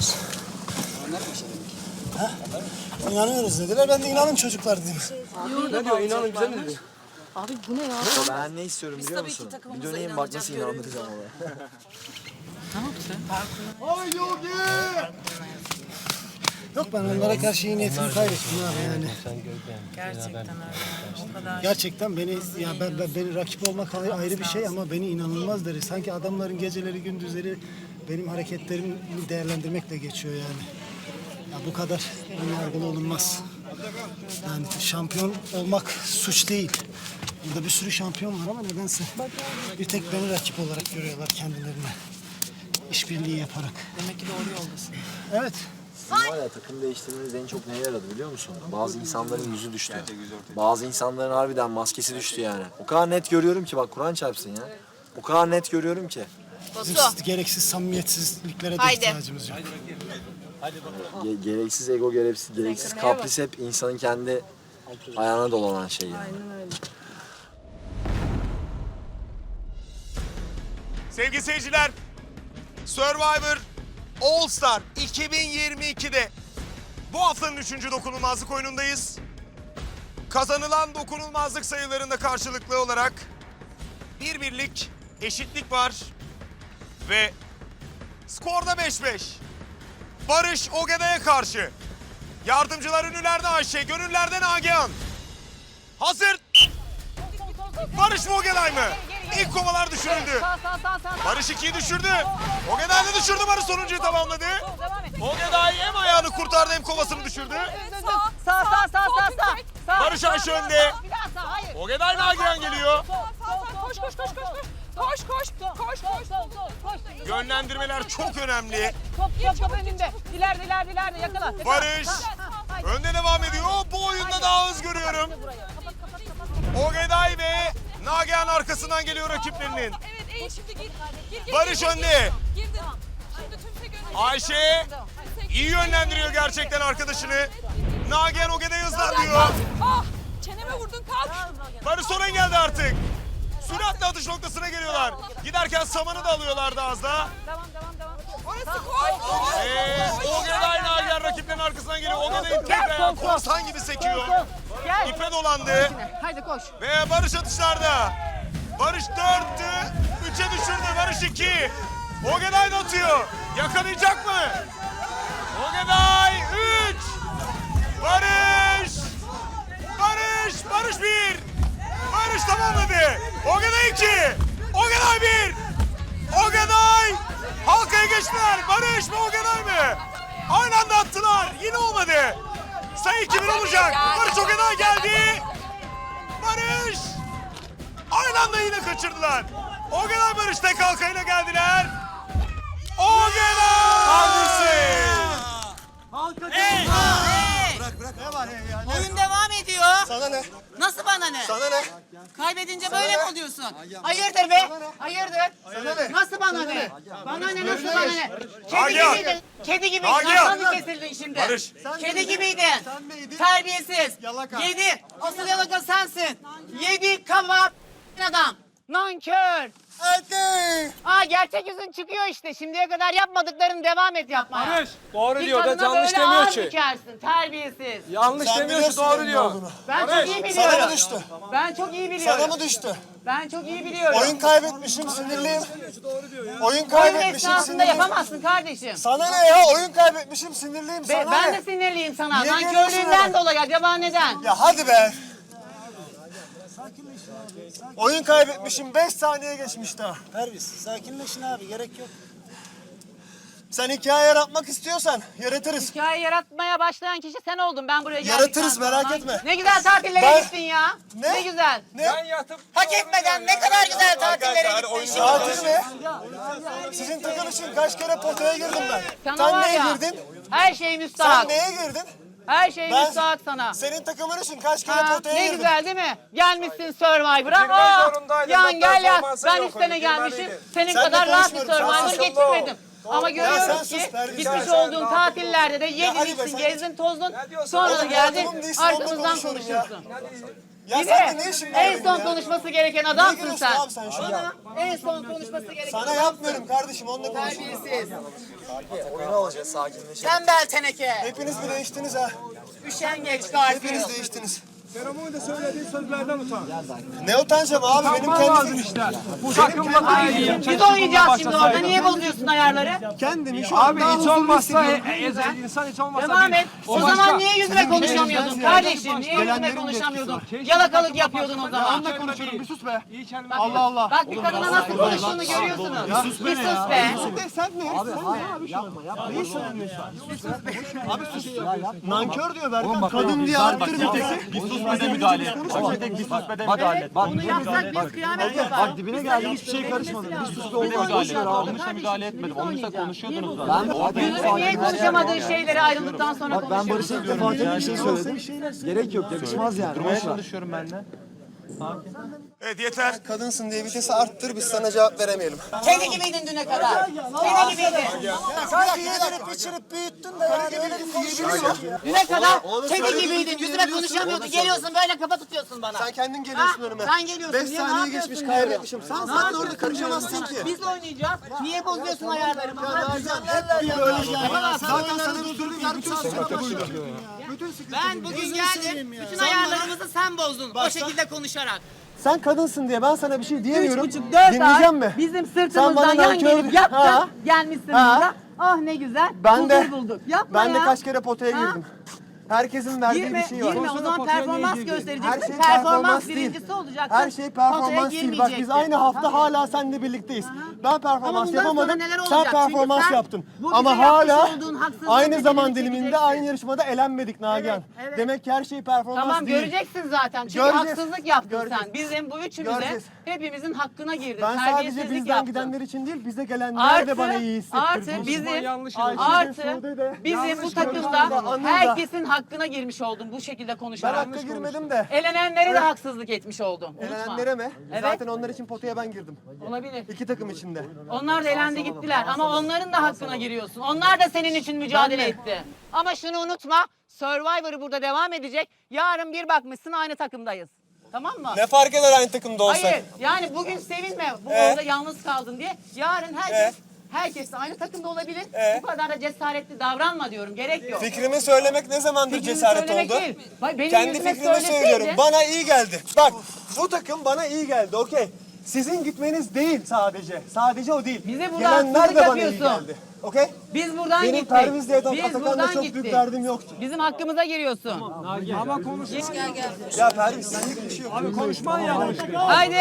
dediler. Ha? İnanıyoruz dediler. Ben de inanın çocuklar dedim. Ne diyor inanın bize mi dedi? Abi bu ne ya? Ben ne istiyorum biliyor musun? Bir döneyim bak nasıl inandıracağım ona. Yok ben onlara karşı iyi niyetimi kaybettim abi yani. Gerçekten öyle. O kadar. Gerçekten beni ya ben, ben beni rakip olmak ayrı ayrı bir şey ama beni inanılmaz deri. Sanki adamların geceleri gündüzleri benim hareketlerimi değerlendirmekle geçiyor yani. Ya bu kadar yargılı olunmaz. Yani şampiyon olmak suç değil. Burada bir sürü şampiyon var ama nedense bir tek beni rakip olarak görüyorlar kendilerine. İşbirliği yaparak. Demek ki doğru yoldasın. Evet. Sizin var ya takım değiştirmeniz en çok neye yaradı biliyor musun? Bazı insanların yüzü düştü. Bazı insanların harbiden maskesi düştü yani. O kadar net görüyorum ki bak Kur'an çarpsın ya. O kadar net görüyorum ki. Bizim gereksiz samimiyetsizliklere de Haydi. ihtiyacımız yok. Ge- gereksiz ego, gereksiz, gereksiz kapris hep insanın kendi ayağına dolanan şey yani. Sevgili seyirciler, Survivor All Star 2022'de bu haftanın 3. dokunulmazlık oyunundayız. Kazanılan dokunulmazlık sayılarında karşılıklı olarak bir birlik eşitlik var ve skorda 5-5. Barış Ogeda'ya karşı. Yardımcılar ünlülerde Ayşe, gönüllerde Nagihan. Hazır. Barış mı Ogeday mı? İlk kovalar düşürüldü. Barış 2'yi düşürdü. Ogeday da düşürdü. Barış sonuncuyu tamamladı. Ogeday hem ayağını kurtardı hem kovasını düşürdü. Sağ sağ sağ sağ sağ. Barış Ayşe önde. Ogeday Nagihan geliyor. Koş koş koş koş. Koş koş koş koş koş. Yönlendirmeler çok önemli. Top top top önünde. İleride ileride ileride yakala. yakala. Barış önde devam ediyor. Bu oyunda daha hız görüyorum. Ogeday ve Nagihan arkasından geliyor rakiplerinin. Evet, iyi şimdi gir. Gir, gir. Barış gir, önde. Şimdi. Ayşe iyi yönlendiriyor gerçekten arkadaşını. Nagihan Ogeday'ı hızlandırıyor. Ah, çeneme vurdun kalk. Barış son geldi artık. Süratle atış noktasına geliyorlar. Giderken samanı da alıyorlardı az daha. Devam devam devam. Orası koy. Ee, Ogeday Nagihan rakiplerin arkasından geliyor. Ogeday'ın tek ayağı korsan gibi sekiyor. Gel. İpe dolandı. Haydi koş. Ve Barış atışlarda. Barış dörttü. Üçe düşürdü. Barış iki. Ogeday da atıyor. Yakalayacak mı? Ogeday Geçtiler. Barış mı Ogeday mı? Aynı anda attılar. Yine olmadı. Sayı 2-1 olacak. Barış Ogeday geldi. Barış! Aynı anda yine kaçırdılar. Ogeday Barış tek halkayla geldiler. Ogeday! Oyun devam ediyor. Sana ne? Nasıl bana ne? Sana ne? Kaybedince böyle mi oluyorsun? Hayırdır be? Hayırdır? Nasıl bana ne? Bana ne nasıl bana ne? Kedi Nagihan! gibiydin. Kedi gibiydin. Nagihan! Mı kesildin şimdi? Barış. Kedi gibiydin. Terbiyesiz. Yedi. Asıl yalaka sensin. Yedi kaba adam. Nankör. Hadi. Aa gerçek yüzün çıkıyor işte. Şimdiye kadar yapmadıklarını devam et yapmaya. Barış doğru Bir diyor da kadına yanlış böyle demiyor ağır ki. bükersin. Terbiyesiz. Yanlış Sen demiyor ki biliyorsun doğru benim ne diyor. olduğunu. Ben çok iyi Sana mı biliyorum. düştü? Ben çok iyi Sana biliyorum. mı düştü? Ben çok iyi biliyorum. Oyun kaybetmişim sinirliyim. Oyun Oyun kaybetmişim esnasında sinirliyim. yapamazsın kardeşim. Sana ne ya? Oyun kaybetmişim sinirliyim Be- sana ben ne? de sinirliyim sana. Niye Ben geliyorsun körlüğünden eve? dolayı. Acaba neden? Ya hadi be. Oyun kaybetmişim 5 saniye geçmiş daha. Perviz sakinleşin abi gerek yok. Sen hikaye yaratmak istiyorsan yaratırız. Hikaye yaratmaya başlayan kişi sen oldun. Ben buraya geldikten Yaratırız, sonra. merak etme. Ne güzel tatillere Ben- gittin ya. Ne? Ne, güzel. Ben yatıp Hak etmeden ne kadar güzel tatillere gittin. Tatil mi? Sizin takım için kaç kere potaya girdim ben. Sana Sen var neye ya, girdin? Her şey Sen müstahak. neye girdin? Her şey Ben- müstahak sana. Senin takımın için kaç kere Ha, potaya ne girdim? güzel değil mi? Gelmişsin Survivor'a. Girmek Aa, zorundaydın. yan gel ya. performansın Ben yok, öyle gelmişim. Senin Sen de kadar rahat bir konuşmuyorum, Survivor geçirmedim. Ama sen görüyoruz sus, ki Ferdi, gitmiş sen- olduğun tatillerde de yedin hadi be, içtin, sen- gezdin, tozdun. Sonra da Oğlum, geldin adamım değilsin, onunla arkamızdan konuşuyorum ya. konuşuyorsun. Ya Bir sen de ne işin var en benim son ya? konuşması gereken Ne adamsın sen. abi sen şu an? En son konuşması gereken Sana adamsın. yapmıyorum kardeşim onunla konuşuyorum. Terbiyesiz. Oyunu alacağız sakinleşelim. Tembel teneke. Hepiniz bir değiştiniz ha. Üşengeç gafil. Hepiniz değiştiniz. Fenomen de söylediğin sözlerden utan. Ne utanacağım abi benim lazım kendim. işte. Bu takımla daha iyi. Biz oynayacağız şimdi orada. Niye bozuyorsun ayarları? Kendimi şu an Abi daha hiç huzurlu olmazsa hissediyorum. e, ezel insan hiç olmazsa Devam bir- et. O başka. zaman niye yüzüme konuşamıyordun kardeşim? Niye yüzüme konuşamıyordun? Yalakalık yapıyordun o zaman. Onunla konuşuyorum bir sus be. İyi kelime. Allah Allah. Bak bir kadına nasıl konuştuğunu görüyorsunuz. Bir sus be. De sen ne? Abi hayır abi yapma yapma. Neyi söylüyorsun? Abi sus. Nankör diyor Berkan. Kadın diye arttır vitesi. Biz susmada müdahale et. Bak, bir tek biz susmada müdahale et. Bak, Bunu yapsak biz kıyamet yapar. bak dibine geldi hiçbir şey karışmadı. Biz susmada müdahale et. Olmuşsa müdahale etmedim. Olmuşsa konuşuyordunuz zaten. Yüzüme niye konuşamadığı şeyleri ayrıldıktan sonra Bak ben? Barış'a ilk defa bir şey söyledim. Gerek yok yakışmaz yani. Durmaya Boş ver. çalışıyorum ben de. Evet yeter. Kadınsın diye vitesi arttır biz sana cevap veremeyelim. Kedi gibiydin düne kadar. Kedi gibiydin. Sanki yedirip içirip büyüttün de yani öyle bir konuşuyorsun. Düne kadar kedi gibiydin. Yüzüme konuşamıyordun. Geliyorsun böyle kafa tutuyorsun bana. Sen kendin geliyorsun önüme. sen geliyorsun. 5 Niye, ne saniye geçmiş kaybetmişim. Sen zaten orada karışamazsın ki. Biz oynayacağız. Niye bozuyorsun ayarlarımı? Zaten sana tutturduğum bütün sıkıntı. Ben bugün geldim. Bütün ayarlarımızı sen bozdun. O şekilde konuşarak. Sen kadınsın diye ben sana bir şey diyemiyorum. Üç buçuk, dört Dinleyeceğim ay mi? bizim Sen sırtımızdan yan gelip yaptın. Ha. Gelmişsin Ha. burada. Ah ne güzel. Ben de huzur bulduk. Yapma ben de ya. kaç kere potaya Ha? girdim. Herkesin verdiği Girme, bir şey var. girme. O zaman performans göstereceksin. Her şey performans, performans birincisi olacaksın. Her şey Potaya performans değil. Bak biz girmeyeceksin. aynı hafta hala seninle birlikteyiz. Ben Ama performans bundan yapamadım. sonra neler Sen performans sen yaptın. bu Ama bize yapmış hala olduğun aynı bedelini zaman diliminde çekeceksin. aynı yarışmada elenmedik Nagihan. evet. Demek ki her şey performans Tamam değil. göreceksin zaten. Çünkü Göreceğiz. haksızlık yaptın Göreceğiz. sen. Bizim bu üçümüze Göreceğiz. hepimizin hakkına girdin. Ben sadece Terbiyesizlik bizden yaptın. gidenler için değil, bize gelenler de bana iyi hissettirdi. artı bizim yanlış artı bizim bu yanlış takımda konuştu da, Anıl da. herkesin hakkına girmiş oldun bu şekilde Ben konuşarak. hakka girmedim de. Elenenlere de haksızlık etmiş oldun. Unutma. Elenenlere mi? Evet. Zaten onlar için potaya ben girdim. Olabilir. İki takım içinde. Onlar da elendi gittiler ama onların da hakkına giriyorsun. Onlar da senin için mücadele etti. Ama şunu unutma. Survivor'ı burada devam edecek. Yarın bir bakmışsın aynı takımdayız. Tamam mı? Ne fark eder aynı takımda olsak? Hayır. Yani bugün sevinme. Bu Ee? orada yalnız kaldın diye. Yarın herkes herkes de aynı takımda olabilir. Ee? Bu kadar da cesaretli davranma diyorum. Gerek yok. Fikrimi söylemek ne zamandır Fikrimi cesaret söylemek oldu? değil. Benim Kendi yüzüme fikrimi söyleseydin- söylüyorum. Bana iyi geldi. Bak bu takım bana iyi geldi. Okey. Sizin gitmeniz değil sadece. Sadece o değil. Bize burada Gelenler de haksızlık bana iyi yapıyorsun. geldi. Okey? Biz buradan Benim gittik. Perviz'le Atan- Biz Atakan'la buradan çok gittik. büyük derdim yoktu. Bizim hakkımıza giriyorsun. Ama konuş. Ya Perviz senlik bir şey yok. Abi konuşman yanlış. Haydi.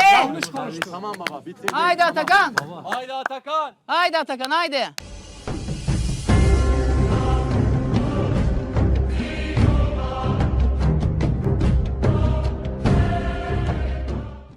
Tamam baba bitti. Haydi Atakan. Haydi Atakan. Haydi Atakan haydi.